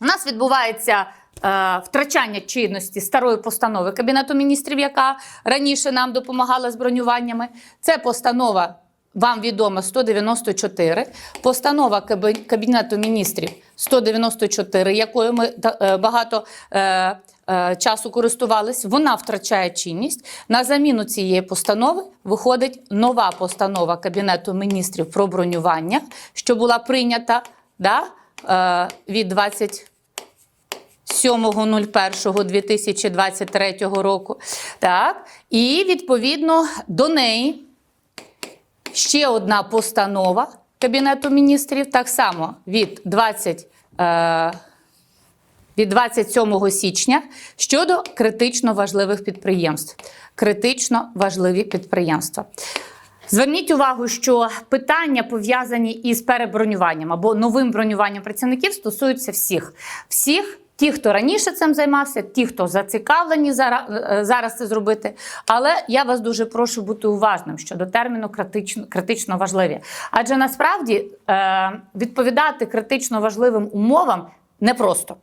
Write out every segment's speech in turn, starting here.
У нас відбувається е, втрачання чинності старої постанови Кабінету міністрів, яка раніше нам допомагала з бронюваннями. Це постанова. Вам відома 194, постанова Кабінету міністрів 194, якою ми е, багато е, е, часу користувались, вона втрачає чинність. На заміну цієї постанови виходить нова постанова Кабінету міністрів про бронювання, що була прийнята да, від 20 7.01.2023 року. Так. І відповідно до неї ще одна постанова Кабінету міністрів, так само від 20. Е, від 27 січня щодо критично важливих підприємств. Критично важливі підприємства. Зверніть увагу, що питання пов'язані із перебронюванням або новим бронюванням працівників стосуються всіх. Всіх. Ті, хто раніше цим займався, ті, хто зацікавлені е, зараз це зробити. Але я вас дуже прошу бути уважним щодо терміну критично, критично важливі. Адже насправді е, відповідати критично важливим умовам непросто.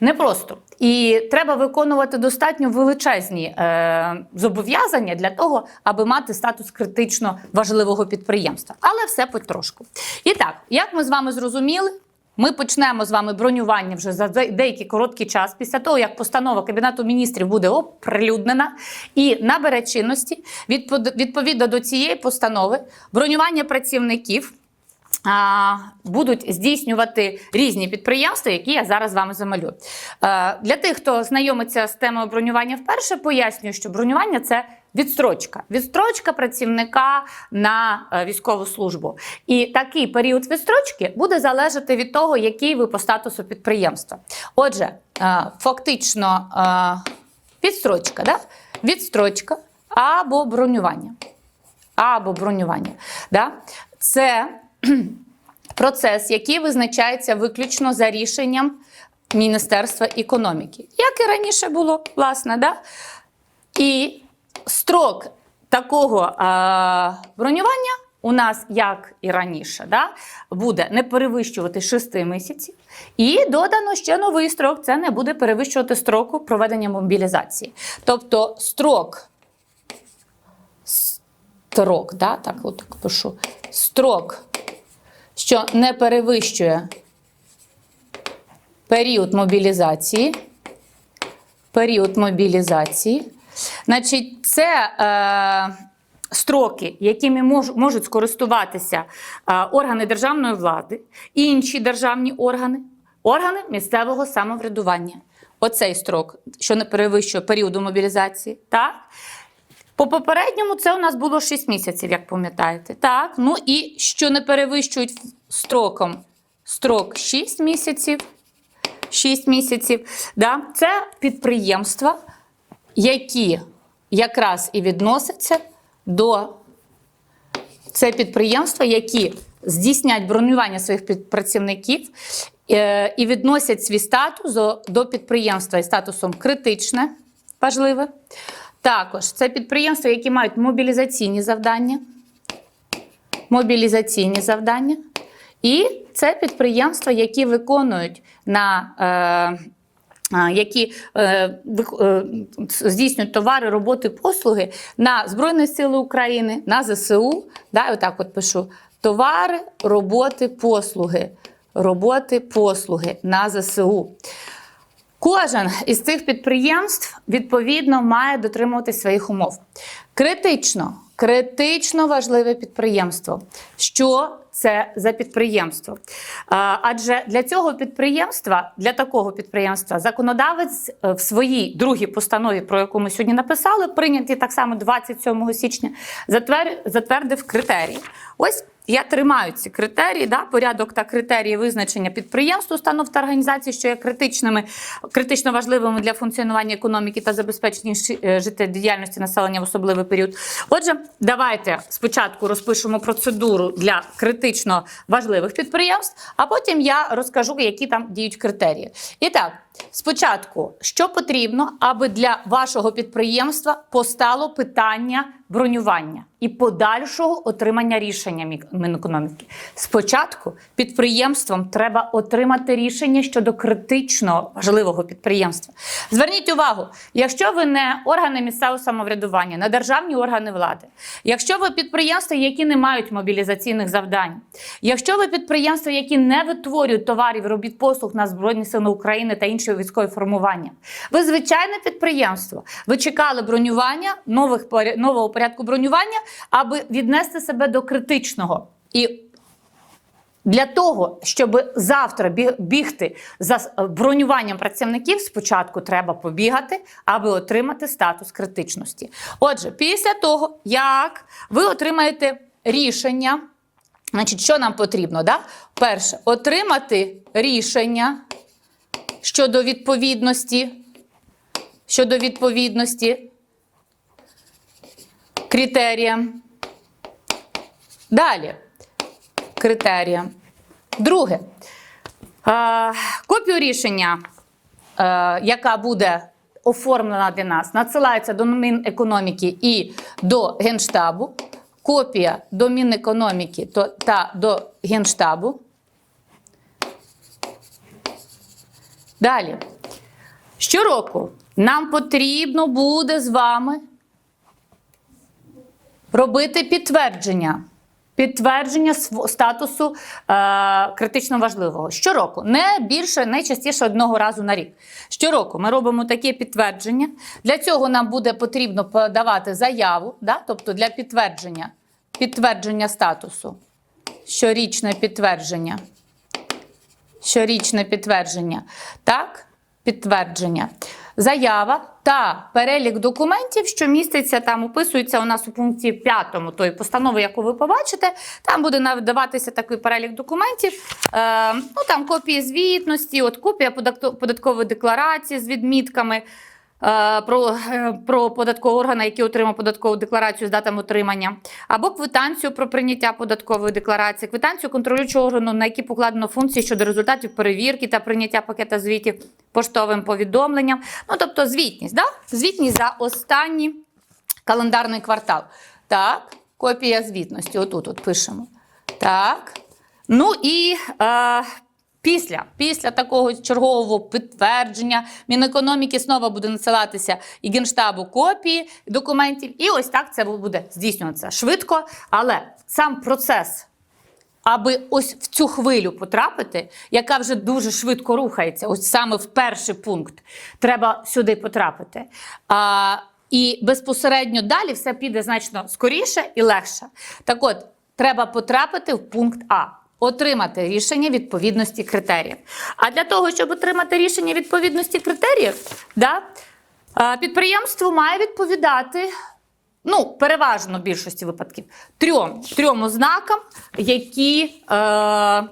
Непросто. І треба виконувати достатньо величезні е, зобов'язання для того, аби мати статус критично важливого підприємства. Але все потрошку. І так, як ми з вами зрозуміли, ми почнемо з вами бронювання вже за деякий короткий час після того, як постанова Кабінету міністрів буде оприлюднена і набере чинності. Відповідно до цієї постанови, бронювання працівників будуть здійснювати різні підприємства, які я зараз з вами замалюю. Е, Для тих, хто знайомиться з темою бронювання вперше, пояснюю, що бронювання це відстрочка. Відстрочка працівника на е, військову службу. І такий період відстрочки буде залежати від того, який ви по статусу підприємства. Отже, е, фактично е, відстрочка, да? відстрочка або бронювання або бронювання. Да? Це процес, який визначається виключно за рішенням Міністерства економіки, як і раніше було, власне. Да? І строк такого а, бронювання у нас, як і раніше, да, буде не перевищувати 6 місяців. І додано ще новий строк це не буде перевищувати строку проведення мобілізації. Тобто строк строк, да, так от так пишу. Строк, що не перевищує період мобілізації. Період мобілізації. Значить, це е, строки, якими мож, можуть скористуватися е, органи державної влади, інші державні органи, органи місцевого самоврядування. Оцей строк, що не перевищує періоду мобілізації. Так? По попередньому це у нас було 6 місяців, як пам'ятаєте. Так, ну і що не перевищують строком строк 6 місяців. 6 місяців. Да? Це підприємства, які якраз і відносяться до це підприємства, які здійснять бронювання своїх працівників е, і відносять свій статус до- підприємства із статусом критичне, важливе. Також це підприємства, які мають мобілізаційні завдання. Мобілізаційні завдання. І це підприємства, які виконують на е, які е, е, здійснюють товари, роботи, послуги на Збройні Сили України, на ЗСУ. Да, отак от пишу: товари, роботи, послуги. Роботи, послуги на ЗСУ. Кожен із цих підприємств відповідно має дотримуватись своїх умов. Критично, критично важливе підприємство. Що це за підприємство? Адже для цього підприємства, для такого підприємства, законодавець е, в своїй другій постанові, про яку ми сьогодні написали, прийнятий так само 27 січня, затвердив критерії. Ось я тримаю ці критерії, да, порядок та критерії визначення підприємств, установ та організацій, що є критичними, критично важливими для функціонування економіки та забезпечення е, життєдіяльності населення в особливий період. Отже, давайте спочатку розпишемо процедуру для критично важливих підприємств, а потім я розкажу, які там діють критерії. І так, спочатку, що потрібно, аби для вашого підприємства постало питання бронювання і подальшого отримання рішення Мік- Мінекономіки. Спочатку підприємствам треба отримати рішення щодо критично важливого підприємства. Зверніть увагу, якщо ви не органи місцевого самоврядування, не державні органи влади, якщо ви підприємства, які не мають мобілізаційних завдань, якщо ви підприємства, які не витворюють товарів, робіт послуг на Збройні Сили України та інші військові формування, ви звичайне підприємство. Ви чекали бронювання нових нового порядку бронювання, аби віднести себе до критичного і для того, щоб завтра бігти за бронюванням працівників, спочатку треба побігати, аби отримати статус критичності. Отже, після того, як ви отримаєте рішення, значить, що нам потрібно? Да? Перше, отримати рішення щодо відповідності, щодо відповідності критеріям. Далі критеріям. Друге, копію рішення, е, яка буде оформлена для нас, надсилається до Мінекономіки і до Генштабу. Копія до Мінекономіки та до Генштабу. Далі. Щороку нам потрібно буде з вами робити підтвердження. Підтвердження статусу е, критично важливого щороку, не більше, не частіше одного разу на рік. Щороку ми робимо таке підтвердження. Для цього нам буде потрібно подавати заяву, да? тобто для підтвердження, підтвердження статусу. Щорічне підтвердження. Щорічне підтвердження. Так, підтвердження. Заява та перелік документів, що міститься там, описується у нас у пункті 5 тої постанови, яку ви побачите. Там буде надаватися такий перелік документів. Е, ну там копії звітності, от копія податкової декларації з відмітками. Е, Про, е, про податкового органа, який отримав податкову декларацію з датами отримання, або квитанцію про прийняття податкової декларації, квитанцію контролюючого органу, на які покладено функції щодо результатів перевірки та прийняття пакета звітів поштовим повідомленням. Ну тобто звітність, да? звітність за останній календарний квартал. Так, копія звітності. Отут от пишемо. Так. Ну і е, після, після такого чергового підтвердження Мінекономіки знову буде надсилатися і Генштабу копії документів. І ось так це буде здійснюватися швидко. Але сам процес аби ось в цю хвилю потрапити, яка вже дуже швидко рухається, ось саме в перший пункт, треба сюди потрапити. А, і безпосередньо далі все піде значно скоріше і легше. Так от, треба потрапити в пункт А. Отримати рішення відповідності критеріїв. А для того, щоб отримати рішення відповідності критеріїв, да, підприємство має відповідати ну, переважно в більшості випадків, трьом, трьом ознакам, які е,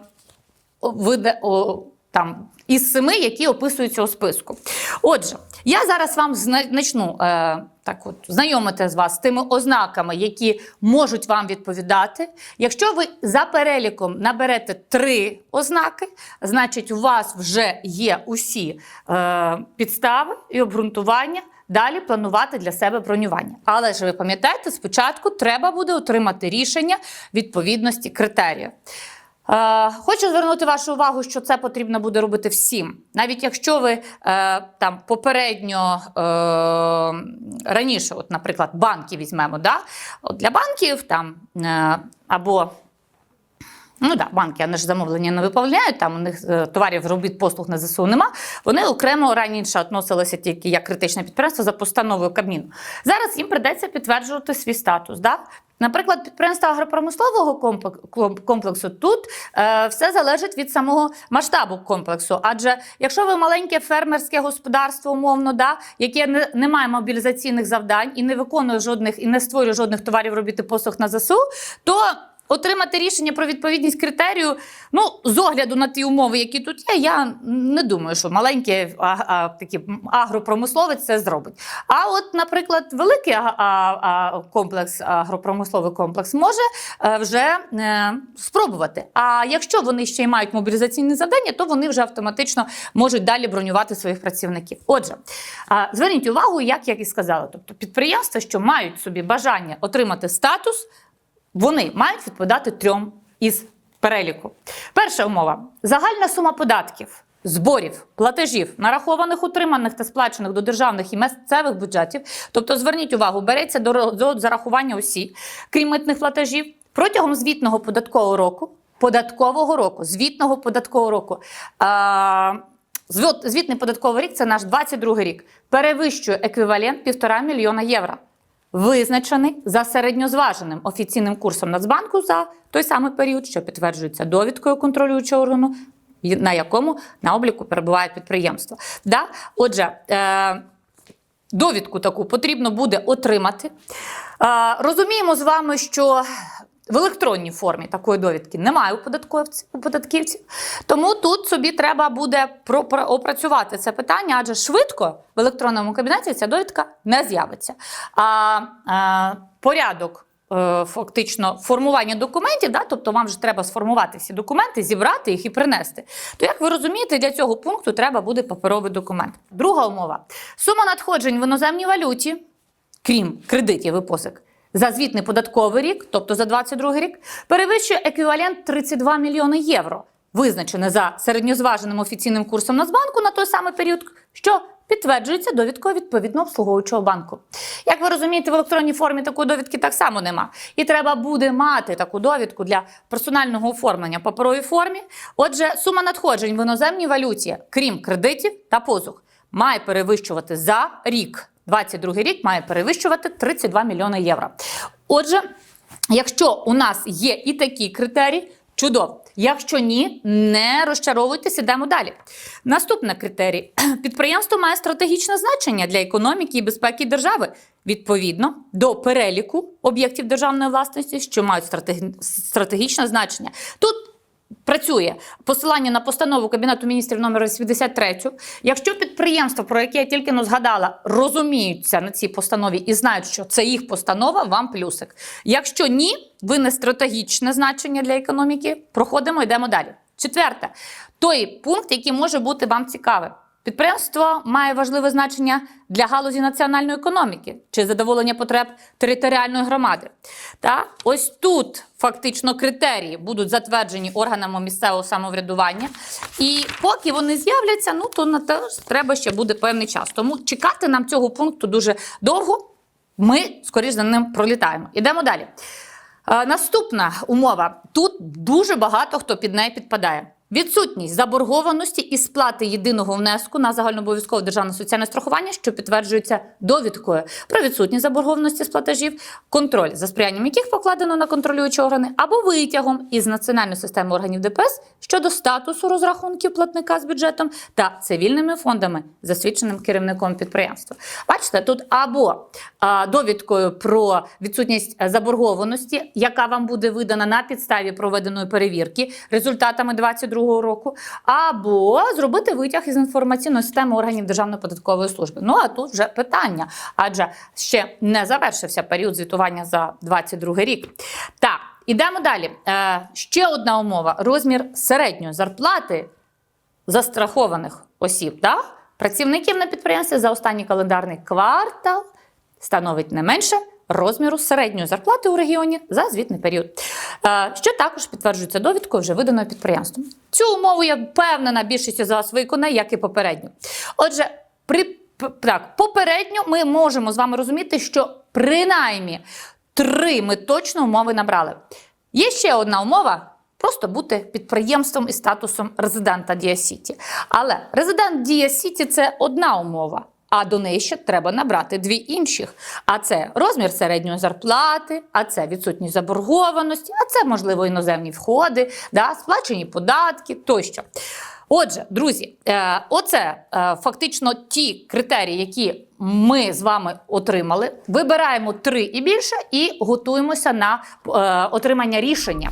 вида, о, там, із семи, які описуються у списку. Отже, я зараз вам зна- почну е, так от, знайомити з вас з тими ознаками, які можуть вам відповідати. Якщо ви за переліком наберете три ознаки, значить у вас вже є усі е, підстави і обґрунтування. Далі планувати для себе бронювання. Але ж ви пам'ятаєте, спочатку треба буде отримати рішення відповідності критеріїв. Е, хочу звернути вашу увагу, що це потрібно буде робити всім. Навіть якщо ви е, там попередньо е, раніше, от, наприклад, банки візьмемо, да? от для банків там е, або Ну так, банки, вони ж замовлення не виповняють, там у них е, товарів робіт послуг на ЗСУ нема. Вони окремо раніше відносилися тільки як критичне підприємство за постановою Кабміну. Зараз їм придеться підтверджувати свій статус. Да? Наприклад, підприємства агропромислового комплексу тут е, все залежить від самого масштабу комплексу. Адже якщо ви маленьке фермерське господарство, умовно, да, яке не, не має мобілізаційних завдань і не виконує жодних і не створює жодних товарів робіт і послуг на ЗСУ, то отримати рішення про відповідність критерію. Ну, з огляду на ті умови, які тут є, я не думаю, що маленький а, а, такий агропромисловець це зробить. А от, наприклад, великий а, а, а, комплекс, агропромисловий комплекс може е, вже е, спробувати. А якщо вони ще й мають мобілізаційне завдання, то вони вже автоматично можуть далі бронювати своїх працівників. Отже, а, зверніть увагу, як я і сказала, тобто підприємства, що мають собі бажання отримати статус, вони мають відповідати трьом із переліку. Перша умова загальна сума податків. Зборів, платежів, нарахованих, утриманих та сплачених до державних і місцевих бюджетів. Тобто, зверніть увагу, береться до, до зарахування усі, крім митних платежів, протягом звітного податкового року, податкового року, звітного податкового року. А, звіт- звітний податковий рік це наш 22 рік. Перевищує еквівалент 1,5 мільйона євро визначений за середньозваженим офіційним курсом Нацбанку за той самий період, що підтверджується довідкою контролюючого органу, на якому на обліку перебуває підприємство. Да? Отже, е, довідку таку потрібно буде отримати. Е, розуміємо з вами, що в електронній формі такої довідки немає у податковців, у податківців. Тому тут собі треба буде опрацювати це питання, адже швидко в електронному кабінеті ця довідка не з'явиться. А, е, порядок. е, Фактично формування документів, да, тобто вам же треба сформувати всі документи, зібрати їх і принести. То, як ви розумієте, для цього пункту треба буде паперовий документ. Друга умова: сума надходжень в іноземній валюті, крім кредитів і позик, за звітний податковий рік, тобто за 22 рік, перевищує еквівалент 32 мільйони євро, визначене за середньозваженим офіційним курсом Нацбанку на той самий період, що підтверджується довідкою відповідно обслуговуючого банку. Як ви розумієте, в електронній формі такої довідки так само нема. І треба буде мати таку довідку для персонального оформлення в паперовій формі. Отже, сума надходжень в іноземній валюті, крім кредитів та позух, має перевищувати за рік. 22 рік має перевищувати 32 мільйони євро. Отже, якщо у нас є і такі критерії, чудово. Якщо ні, не розчаровуйтесь, ідемо далі. Наступний критерій: підприємство має стратегічне значення для економіки і безпеки держави відповідно до переліку об'єктів державної власності, що мають стратегі- стратегічне значення. Тут Працює посилання на постанову Кабінету міністрів номер 83. Якщо підприємства, про яке я тільки но згадала, розуміються на цій постанові і знають, що це їх постанова, вам плюсик. Якщо ні, ви не стратегічне значення для економіки. Проходимо, йдемо далі. Четверте, той пункт, який може бути вам цікавим. Підприємство має важливе значення для галузі національної економіки чи задоволення потреб територіальної громади. Та ось тут фактично критерії будуть затверджені органами місцевого самоврядування. І поки вони з'являться, ну то на те треба ще буде певний час. Тому чекати нам цього пункту дуже довго. Ми, скоріш за ним, пролітаємо. Ідемо далі. Е, Наступна умова. Тут дуже багато хто під неї підпадає. Відсутність заборгованості і сплати єдиного внеску на загальнообов'язкове державне соціальне страхування, що підтверджується довідкою про відсутність заборгованості з платежів, контроль за сприянням яких покладено на контролюючі органи, або витягом із національної системи органів ДПС щодо статусу розрахунків платника з бюджетом та цивільними фондами, засвідченим керівником підприємства. Бачите, тут або а, довідкою про відсутність е, заборгованості, яка вам буде видана на підставі проведеної перевірки результатами 2022 року, або зробити витяг із інформаційної системи органів Державної податкової служби. Ну а тут вже питання, адже ще не завершився період звітування за 2022 рік. Так, ідемо далі. Е, ще одна умова: розмір середньої зарплати застрахованих осіб, да? працівників на підприємстві за останній календарний квартал становить не менше розміру середньої зарплати у регіоні за звітний період, що також підтверджується довідкою вже виданою підприємством. Цю умову я впевнена, більшість з вас виконає, як і попередню. Отже, при так, попередньо ми можемо з вами розуміти, що принаймні три ми точно умови набрали. Є ще одна умова. Просто бути підприємством із статусом резидента Дія Сіті. Але резидент Дія Сіті це одна умова, а до неї ще треба набрати дві інших. А це розмір середньої зарплати, а це відсутність заборгованості, а це, можливо, іноземні входи, да, сплачені податки тощо. Отже, друзі, е, оце е, фактично ті критерії, які ми з вами отримали. Вибираємо три і більше, і готуємося на е, отримання рішення.